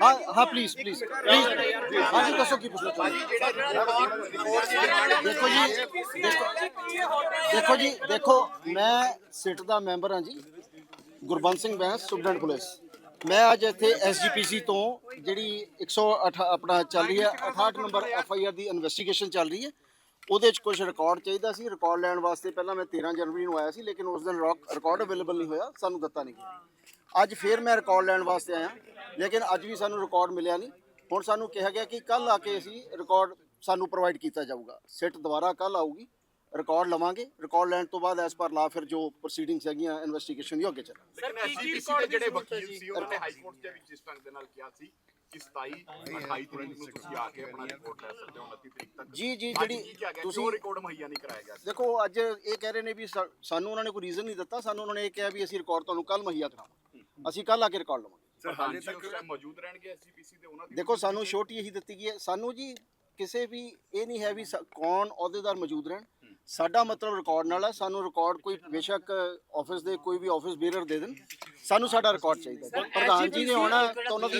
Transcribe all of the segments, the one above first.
ਹਾਂ ਹਾਂ please please please ਹਾਂ ਦੱਸੋ ਕੀ ਪੁੱਛਣਾ ਚਾਹੁੰਦੇ ਦੇਖੋ ਜੀ ਦੇਖੋ ਜੀ, ਦੇਖੋ, ਮੈਂ ਸਿਟ ਦਾ ਮੈਂਬਰ ਹਾਂ ਜੀ ਗੁਰਬੰਦ ਸਿੰਘ ਬੈਂਸ, ਸੁਪਰਡੈਂਟ ਪੁਲਿਸ। ਮੈਂ ਅੱਜ ਇੱਥੇ ਐਸਜੀਪੀਸੀ ਤੋਂ ਜਿਹੜੀ 108 ਆਪਣਾ ਚੱਲ ਰਹੀ ਹੈ 68 ਨੰਬਰ ਐਫਆਈਆਰ ਦੀ ਇਨਵੈਸਟੀਗੇਸ਼ਨ ਚੱਲ ਰਹੀ ਹੈ। ਉਹਦੇ 'ਚ ਕੁਝ ਰਿਕਾਰਡ ਚਾਹੀਦਾ ਸੀ ਰਿਕਾਰਡ ਲੈਣ ਵਾਸਤੇ ਪਹਿਲਾਂ ਮੈਂ 13 ਜਨਵਰੀ ਨੂੰ ਆਇਆ ਸੀ ਲੇਕਿਨ ਉਸ ਦਿਨ ਰਿਕਾਰਡ ਅਵੇਲੇਬਲ ਨਹੀਂ ਹੋਇਆ ਸਾਨੂੰ ਦਿੱਤਾ ਨਹੀਂ ਗਿਆ। ਅੱਜ ਫੇਰ ਮੈਂ ਰਿਕਾਰਡ ਲੈਣ ਵਾਸਤੇ ਆਇਆ ਲੇਕਿਨ ਅੱਜ ਵੀ ਸਾਨੂੰ ਰਿਕਾਰਡ ਮਿਲਿਆ ਨਹੀਂ। ਹੁਣ ਸਾਨੂੰ ਕਿਹਾ ਗਿਆ ਕਿ ਕੱਲ ਆ ਕੇ ਅਸੀਂ ਰਿਕਾਰਡ ਸਾਨੂੰ ਪ੍ਰੋਵਾਈਡ ਕੀਤਾ ਜਾਊਗਾ। ਸਿਟ ਦੁਬਾਰਾ ਕੱਲ ਆਊਗੀ ਰਿਕਾਰਡ ਲਵਾਂਗੇ ਰਿਕਾਰਡ ਲੈਣ ਤੋਂ ਬਾਅਦ ਐਸ ਪਰ ਲਾ ਫਿਰ ਜੋ ਪ੍ਰੋਸੀਡਿੰਗਸ ਹੈਗੀਆਂ ਇਨਵੈਸਟੀਗੇਸ਼ਨ ਦੀ ਅੱਗੇ ਚੱਲਾਂਗੇ। ਲੇਕਿਨ ਐਸਜੀਪੀਸੀ ਦੇ ਜਿਹੜੇ ਵਕੀਲ ਸੀ ਉਹਨਾਂ ਨੇ ਹਾਈ ਕੋਰਟ ਦੇ ਵਿੱਚ ਇਸ ਢੰਗ ਦੇ ਨਾਲ ਕਿਹਾ ਸੀ ਕਿ 27 28 ਤਰੀਕ ਨੂੰ ਤੁਸੀਂ ਆ ਕੇ ਆਪਣਾ ਰਿਪੋਰਟ ਲੈ ਸਕਦੇ ਹੋ 29 ਤਰੀਕ ਤੱਕ। ਜੀ ਜੀ ਜਿਹੜੀ ਤੁਸੀਂ ਰਿਕਾਰਡ ਮੁਹੱਈਆ ਨਹੀਂ ਕਰਾਇਆ ਗਿਆ ਦੇਖੋ ਅੱਜ ਇਹ ਕਹਿ ਰਹੇ ਨੇ ਵੀ ਸਾਨੂੰ ਉਹਨਾਂ ਨੇ ਕੋਈ ਰੀਜ਼ਨ ਨਹੀਂ ਦਿੱਤਾ ਸਾਨੂੰ ਉਹਨਾਂ ਨੇ ਇਹ ਕਿਹਾ ਵੀ ਅਸੀਂ ਰਿਕਾਰਡ ਤੁਹਾਨੂੰ ਕੱਲ ਮੁਹੱਈਆ ਕਰਾਵਾਂਗੇ। ਅਸੀਂ ਕੱਲ ਆ ਕੇ ਰਿਕਾਰਡ ਲਵਾਂਗੇ। ਸਰ ਹਾਲੇ ਤੱਕ ਮੌਜੂਦ ਰਹਿਣਗੇ ਐਸਜੀਪੀਸੀ ਦੇ ਉਹਨਾਂ ਦੀ ਦੇਖੋ ਸਾਨੂੰ ਛੋਟੀ ਇਹੀ ਦਿੱਤੀ ਗਈ ਹੈ। ਸਾਨੂੰ ਜੀ ਕਿਸੇ ਵੀ ਇਹ ਨਹੀਂ ਹੈ ਵੀ ਕੌਣ ਅਹੁਦੇਦਾਰ ਮੌਜੂਦ ਰਹਿਣ। ਸਾਡਾ ਮਤਲਬ ਰਿਕਾਰਡ ਨਾਲ ਹੈ ਸਾਨੂੰ ਰਿਕਾਰਡ ਕੋਈ ਬੇਸ਼ੱਕ ਆਫਿਸ ਦੇ ਕੋਈ ਵੀ ਆਫਿਸ ਬੀਅਰਰ ਦੇ ਦੇਣ। ਸਾਨੂੰ ਸਾਡਾ ਰਿਕਾਰਡ ਚਾਹੀਦਾ ਹੈ। ਪ੍ਰਧਾਨ ਜੀ ਨੇ ਆਉਣਾ ਤਾਂ ਉਹਨਾਂ ਦੀ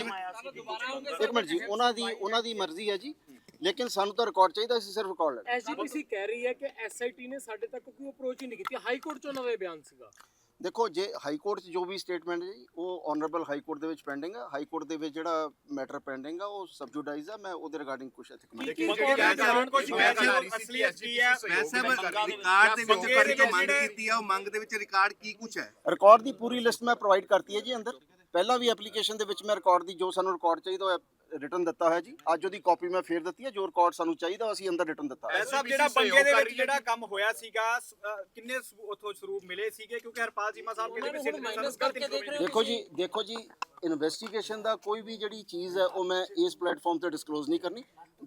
ਇੱਕ ਮਿੰਟ ਜੀ ਉਹਨਾਂ ਦੀ ਉਹਨਾਂ ਦੀ ਮਰਜ਼ੀ ਹੈ ਜੀ। ਲੇਕਿਨ ਸਾਨੂੰ ਤਾਂ ਰਿਕਾਰਡ ਚਾਹੀਦਾ ਸੀ ਸਿਰਫ ਰਿਕਾਰਡ ਲੈਣਾ। ਐਸਜੀਪੀਸੀ ਕਹਿ ਰਹੀ ਹੈ ਕਿ ਐਸਆਈਟੀ ਨੇ ਸਾਡੇ ਤੱਕ ਕੋਈ ਅਪਰੋਚ ਹੀ ਨਹੀਂ ਕੀਤੀ। ਹਾਈ ਕੋਰਟ ਚ ਉਹਨਾਂ ਦਾ ਬਿਆਨ ਸੀਗਾ। ਦੇਖੋ ਜੇ ਹਾਈ ਕੋਰਟ 'ਚ ਜੋ ਵੀ ਸਟੇਟਮੈਂਟ ਹੈ ਜੀ ਉਹ ਆਨਰੇਬਲ ਹਾਈ ਕੋਰਟ ਦੇ ਵਿੱਚ ਪੈਂਡਿੰਗ ਹੈ ਹਾਈ ਕੋਰਟ ਦੇ ਵਿੱਚ ਜਿਹੜਾ ਮੈਟਰ ਪੈਂਡਿੰਗ ਆ ਉਹ ਸਬਜੂਡਾਈਜ਼ ਆ। ਮੈਂ ਉਹਦੇ ਰਿਗਾਰਡਿੰਗ ਕੁਝ ਇੱਥੇ comment ਕੀ ਜਿਹੜੀ ਰਿਕਾਰਡ ਜਾਇਦਾਦ ਕੁਝ ਆ। ਅਸਲੀਅਤ ਕੀ ਹੈ? ਵੈਸੇ ਰਿਕਾਰਡ ਦੇ ਵਿੱਚ ਜਿਹੜੇ ਪਰ ਜੋ ਮੰਗ ਕੀਤੀ ਆ ਉਹ ਮੰਗ ਦੇ ਵਿੱਚ ਰਿਕਾਰਡ ਕੀ ਕੁਝ ਹੈ? ਰਿਕਾਰਡ ਦੀ ਪੂਰੀ ਲਿਸਟ ਮੈਂ ਪ੍ਰੋਵਾਈਡ ਕਰਤੀ ਹੈ ਜੀ ਅੰਦਰ। ਪਹਿਲਾਂ ਵੀ ਐਪਲੀਕੇਸ਼ਨ ਦੇ ਵਿੱਚ ਮੈਂ ਰਿਕਾਰਡ ਦੀ ਜੋ ਸਾਨੂੰ ਰਿਕਾਰਡ ਚਾਹੀਦਾ ਉਹ ਰਿਟਰਨ ਦਿੱਤਾ ਹੋਇਆ ਜੀ ਅੱਜ ਉਹਦੀ ਕਾਪੀ ਮੈਂ ਫੇਰ ਦਿੱਤੀ ਹੈ ਜੋ ਰਿਕਾਰਡ ਸਾਨੂੰ ਚਾਹੀਦਾ ਅਸੀਂ ਅੰਦਰ ਰਿਟਰਨ ਦਿੱਤਾ ਹੋਇਆ। ਐਸਾ ਸਾਹਿਬ ਜਿਹੜਾ ਬੰਗੇ ਦੇ ਵਿੱਚ ਜਿਹੜਾ ਕੰਮ ਹੋਇਆ ਸੀਗਾ ਸ- ਅ, ਕਿੰਨੇ ਸਬੂ- ਉੱਥੋਂ ਸਰੂਪ ਮਿਲੇ ਸੀਗੇ ਕਿਉਂਕਿ ਹਰਪਾਲ ਚੀਮਾ ਸਾਹਿਬ ਕਹਿੰਦੇ ਵੀ ਉਹਨਾਂ ਸਿੱਟ ਨੂੰ ਕਰਕੇ ਰਹੇ ਹੋ। ਦੇਖੋ ਜੀ ਦੇਖੋ ਜੀ ਇਨਵੈਸਟੀਗੇਸ਼ਨ ਦਾ ਕੋਈ ਵੀ ਜਿਹੜੀ ਚੀਜ਼ ਹੈ ਉਹ ਮੈਂ ਇਸ ਪਲੇਟਫਾਰਮ ਤੇ ਡਿਸਕਲੋਜ਼ ਨਹੀਂ ਕਰਨੀ।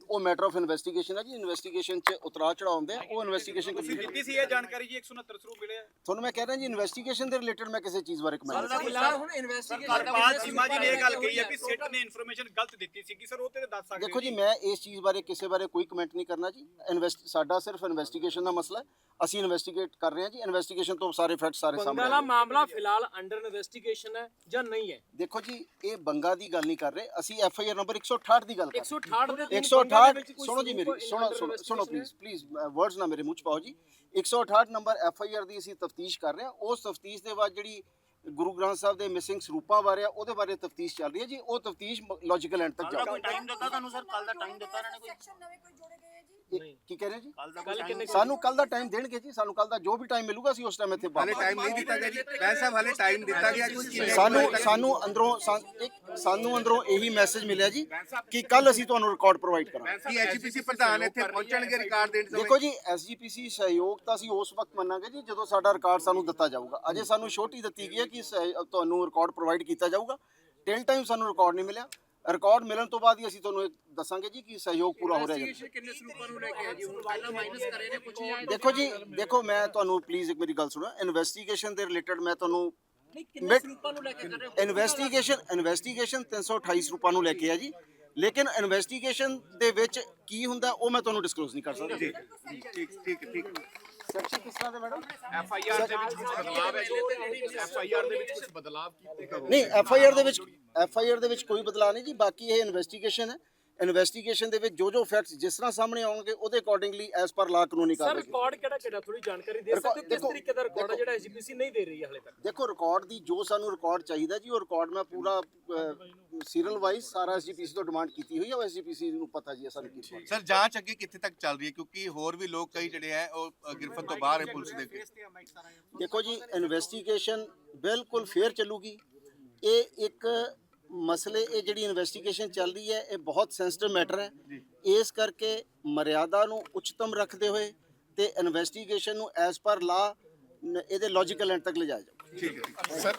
ਉਹ ਮੈਟਰ ਆਫ ਇਨਵੈਸਟੀਗੇਸ਼ਨ ਹੈ ਜੀ। ਇਨਵੈਸਟੀਗੇਸ਼ਨ 'ਚ ਉਤਰਾ ਚੜਾ ਹੁੰਦੇ ਆ ਉਹ ਇਨਵੈਸਟੀਗੇਸ਼ਨ ਤੁਸੀਂ ਦਿੱਤੀ ਸੀ ਇਹ ਜਾਣਕਾਰੀ ਜੀ 169 ਸਰੂਪ ਮਿਲੇ ਆ ਤੁਹਾਨੂੰ ਮੈਂ ਕਹਿ ਰਿਹਾ ਜੀ ਇਨਵੈਸਟੀਗੇਸ਼ਨ ਦੇ ਰਿਲੇਟਡ ਮੈਂ ਕਿਸੇ ਚੀਜ਼ ਬਾਰੇ ਕਮੈਂਟ ਨਹੀਂ ਫਿਲਹਾਲ ਹੁਣ ਇਨਵੈਸਟੀਗੇਸ਼ਨ ਹਰਪਾਲ ਚੀਮਾ ਜੀ ਨੇ ਇਹ ਗੱਲ ਕਹੀ ਹੈ ਵੀ ਸਿੱਟ ਨੇ ਇਨਫੋਰਮੇਸ਼ਨ ਗਲਤ ਦਿੱਤੀ ਸੀਗੀ। ਸਰ ਉਹ ਤੇ ਦੱਸ ਸਕਦੇ ਦੇਖੋ ਜੀ ਮੈਂ ਇਸ ਚੀਜ਼ ਬਾਰੇ ਕਿਸੇ ਬਾਰੇ ਕੋਈ ਕਮੈਂਟ ਨਹੀਂ ਕਰਨਾ ਜੀ। ਇਨਵੈਸਟ ਸਾਡਾ ਸਿਰਫ ਇਨਵੈਸਟੀਗੇਸ਼ਨ ਦਾ ਮਸਲਾ ਹੈ। ਅਸੀਂ ਇਨਵੈਸਟੀਗੇਟ ਕਰ ਰਹੇ ਹਾਂ ਜੀ। ਇਨਵੈਸਟੀਗੇਸ਼ਨ ਤੋਂ ਸਾਰੇ ਫੈਕਟ ਸਾਰੇ ਸਾਹਮਣੇ ਆਏ। ਮਾਮਲਾ ਫਿਲਹਾਲ ਅੰਡਰ ਇਨਵੈਸਟੀਗੇਸ਼ਨ ਹੈ ਜਾਂ ਨਹੀਂ ਹੈ? ਦੇਖੋ ਜੀ ਇਹ ਬੰਗਾ ਦੀ ਗੱਲ ਨਹੀਂ ਕਰ ਰਹੇ। ਅਸੀਂ ਐਫ ਆਈ ਆਰ ਨੰਬਰ 168 ਦੀ ਗੱਲ ਕਰ ਰਹੇ 168 ਦੇ ਹਾਂ। ਤਿੰਨ ਬੰਗਾਂ ਦੇ 168 ਵਿੱਚ ਕੋਈ ਸੁਣੋ ਜੀ ਮੇਰੀ ਸੁਣੋ ਸੁਣੋ ਪਲੀਜ਼ ਪਲੀਜ਼ ਵਰਡਸ ਨਾ। ਮੇਰੇ ਮੂੰਹ ਚ ਪਾਓ ਜੀ। 168 ਨੰਬਰ ਐਫ ਆਈ ਆਰ ਦੀ ਅਸੀਂ ਤਫਤੀਸ਼ ਕਰ ਰਹੇ ਹਾਂ। ਉਸ ਤਫਤੀਸ਼ ਦੇ ਬਾਅਦ ਜਿਹੜੀ ਗੁਰੂ ਗ੍ਰੰਥ ਸਾਹਿਬ ਦੇ ਮਿਸਿੰਗ ਸਰੂਪਾਂ ਬਾਰੇ ਆ, ਉਹਦੇ ਬਾਰੇ ਤਫਤੀਸ਼ ਚੱਲ ਰਹੀ ਹੈ ਜੀ। ਉਹ ਤਫਤੀਸ਼ ਲੌਜੀਕਲ ਐਂਡ ਤੱਕ ਜਾਊਗੀ ਟਾਈਮ ਦਿੱਤਾ ਤੁਹਾਨੂੰ ਸਰ? ਕੱਲ ਦਾ ਟਾਈਮ ਦਿੱਤਾ ਇਹਨਾਂ ਨੇ ਕੋਈ? ਸੈਕਸ਼ਨ ਨਵੇਂ ਕੋਈ ਜੋੜੇ ਗਏ ਜੀ ਇਹ- ਕੀ ਕਹਿ ਰਹੇ ਜੀ? ਕੱਲ ਕਿੰਨੇ ਸਾਨੂੰ ਕੱਲ ਦਾ ਟਾਈਮ ਦੇਣਗੇ ਜੀ ਸਾਨੂੰ ਕੱਲ ਦਾ ਜੋ ਵੀ ਟਾਈਮ ਮਿਲੂਗਾ ਅਸੀਂ ਉਸ ਟਾਈਮ ਇੱਥੇ ਹਾਲੇ ਵਾਪਸ ਟਾਈਮ ਨਹੀਂ ਦਿੱਤਾ ਗਿਆ ਜੀ। ਵੈਸੇ ਸਾਹਿਬ ਹਾਲੇ ਟਾਈਮ ਦਿੱਤਾ ਗਿਆ ਕੋਈ ਕਿੰਨੇ ਸਾਨੂੰ ਸਾਨੂੰ ਅੰਦਰੋਂ ਇੱਕ ਸਾਨੂੰ ਅੰਦਰੋਂ ਇਹੀ ਮੈਸੇਜ ਮਿਲਿਆ ਜੀ ਕਿ ਕੱਲ ਅਸੀਂ ਤੁਹਾਨੂੰ ਰਿਕਾਰਡ ਪ੍ਰੋਵਾਈਡ ਕਰਾਂਗੇ। ਕੀ ਐਚਪੀਸੀ ਪ੍ਰਧਾਨ ਇੱਥੇ ਪਹੁੰਚਣਗੇ ਰਿਕਾਰਡ ਦੇਣ ਸਮੇਂ। ਦੇਖੋ ਜੀ ਐਸਜੀਪੀਸੀ ਸਹਿਯੋਗ ਤਾਂ ਅਸੀਂ ਉਸ ਵਕਤ ਮੰਨਾਂਗੇ ਜੀ ਜਦੋਂ ਸਾਡਾ ਰਿਕਾਰਡ ਸਾਨੂੰ ਦਿੱਤਾ ਜਾਊਗਾ। ਅਜੇ ਸਾਨੂੰ ਛੋਟੀ ਦਿੱਤੀ ਗਈ ਹੈ ਕਿ ਸਹਿ- ਤੁਹਾਨੂੰ ਰਿਕਾਰਡ ਪ੍ਰੋਵਾਈਡ ਕੀਤਾ ਜਾਊਗਾ। ਟਿਲ ਟਾਈਮ ਸਾਨੂੰ ਰਿਕਾਰਡ ਨਹੀਂ ਮਿਲਿਆ। ਰਿਕਾਰਡ ਮਿਲਣ ਤੋਂ ਬਾਅਦ ਹੀ ਅਸੀਂ ਤੁਹਾਨੂੰ ਇਹ ਦੱਸਾਂਗੇ ਜੀ ਕਿ ਸਹਿਯੋਗ ਪੂਰਾ ਹੋ ਰਿਹਾ ਹੈ। ਜਾਂ ਨਹੀਂ। ਕਿੰਨੇ ਸਰੂਪਾਂ ਨੂੰ ਲੈ ਕੇ ਆ ਜੀ? ਹੁਣ ਪਹਿਲਾਂ ਮਾਈਨਸ ਕਰੇ ਨੇ ਪੁੱਛੀ ਜਾਏ ਦੇਖੋ ਜੀ ਦੇਖੋ ਮੈਂ ਤੁਹਾਨੂੰ ਪਲੀਜ਼ ਇੱਕ ਮੇਰੀ ਗੱਲ ਸੁਣੋ। ਇਨਵੈਸਟੀਗੇਸ਼ਨ ਦੇ ਰਿਲੇਟਡ ਮੈਂ ਤੁਹਾਨੂੰ ਇਨਵੈਸਟੀਗੇਸ਼ਨ ਇਨਵੈਸਟੀਗੇਸ਼ਨ 328 ਰੁਪਏ ਨੂੰ ਲੈ ਕੇ ਆ ਜੀ। ਲੇਕਿਨ ਇਨਵੈਸਟੀਗੇਸ਼ਨ ਦੇ ਵਿੱਚ ਕੀ ਹੁੰਦਾ ਉਹ ਮੈਂ ਤੁਹਾਨੂੰ ਡਿਸਕਲੋਜ਼ ਨਹੀਂ ਕਰ ਸਕਦਾ। ਠੀਕ ਠੀਕ ਠੀਕ। ਸੈਕਸ਼ਨ ਕਿਸ ਤਰ੍ਹਾਂ ਦੇ ਮੈਡਮ? ਐਫ ਆਈ ਆਰ ਦੇ ਵਿੱਚ ਕੁਝ ਬਦਲਾਅ ਹੈ ਐਫ ਆਈ ਆਰ ਦੇ ਵਿੱਚ ਕੁਝ ਬਦਲਾਅ ਕੀਤੇ ਗਏ ਨਹੀਂ ਐਫ ਆਈ ਆਰ ਦੇ ਵਿੱਚ ਐਫ ਆਈ ਆਰ ਦੇ ਵਿੱਚ ਕੋਈ ਬਦਲਾਅ ਨਹੀਂ ਜੀ ਬਾਕੀ ਇਹ ਇਨਵੈਸਟੀਗੇਸ਼ਨ ਹੈ। ਇਨਵੈਸਟੀਗੇਸ਼ਨ ਦੇ ਵਿੱਚ ਜੋ ਜੋ ਫੈਕਟਸ ਜਿਸ ਤਰ੍ਹਾਂ ਸਾਹਮਣੇ ਆਉਣਗੇ ਉਹਦੇ ਅਕੋਰਡਿੰਗਲੀ ਐਸ ਪਰ ਲਾ ਕਾਨੂੰਨੀ ਸਰ ਕਾਰਵਾਈ ਰਿਕਾਰਡ ਕਿਹੜਾ ਕਿਹੜਾ ਥੋੜੀ ਜਾਣਕਾਰੀ ਦੇ ਸਕਦੇ ਹੋ? ਕਿਸ ਦੇਖੋ- ਤਰੀਕੇ ਦਾ ਰਿਕਾਰਡ ਹੈ ਜਿਹੜਾ ਐਸਜੀਪੀਸੀ ਨਹੀਂ ਦੇ ਰਹੀ ਹੈ ਹਲੇ ਤੱਕ? ਦੇਖੋ ਰਿਕਾਰਡ ਦੀ ਜੋ ਸਾਨੂੰ ਰਿਕਾਰਡ ਚਾਹੀਦਾ ਜੀ ਉਹ ਰਿਕਾਰਡ ਮੈਂ ਪੂਰਾ ਸੀਰੀਅਲ ਵਾਈਜ਼ ਸਾਰਾ ਐਸਜੀਪੀਸੀ ਤੋਂ ਡਿਮਾਂਡ ਕੀਤੀ ਹੋਈ ਹੈ ਉਹ ਐਸਜੀਪੀਸੀ ਨੂੰ ਪਤਾ ਜੀ ਸਾਨੂੰ ਕੀ requirement ਸਰ ਜਾਂਚ ਅੱਗੇ ਕਿੱਥੇ ਤੱਕ ਚੱਲ ਰਹੀ ਹੈ? ਕਿਉਂਕਿ ਹੋਰ ਵੀ ਲੋਕ ਕਈ ਜਿਹੜੇ ਹੈ ਉਹ ਅ, ਗ੍ਰਿਫਤ ਤੋਂ ਬਾਹਰ ਹੈ ਪੁਲਿਸ ਦੇ ਅੱਗੇ। ਦੇਖੋ ਜੀ ਇਨਵੈਸਟੀਗੇਸ਼ਨ ਬਿਲਕੁਲ ਫੇਅਰ ਚੱਲੂਗੀ। ਇਹ ਇੱਕ ਮਸਲੇ ਇਹ ਜਿਹੜੀ ਇਨਵੈਸਟੀਗੇਸ਼ਨ ਚੱਲ ਰਹੀ ਹੈ ਇਹ ਬਹੁਤ ਸੈਂਸਿਟਿਵ ਮੈਟਰ ਹੈ। ਇਸ ਕਰਕੇ ਮਰਿਆਦਾ ਨੂੰ ਉੱਚਤਮ ਰੱਖਦੇ ਹੋਏ ਤੇ ਇਨਵੈਸਟੀਗੇਸ਼ਨ ਨੂੰ ਐਸ ਪਰ ਲਾ ਇਹਦੇ ਲੌਜੀਕਲ ਐਂਡ ਤੱਕ ਲਿਜਾਇਆ ਜਾਊ। ਠੀਕ ਹੈ। ਸਰ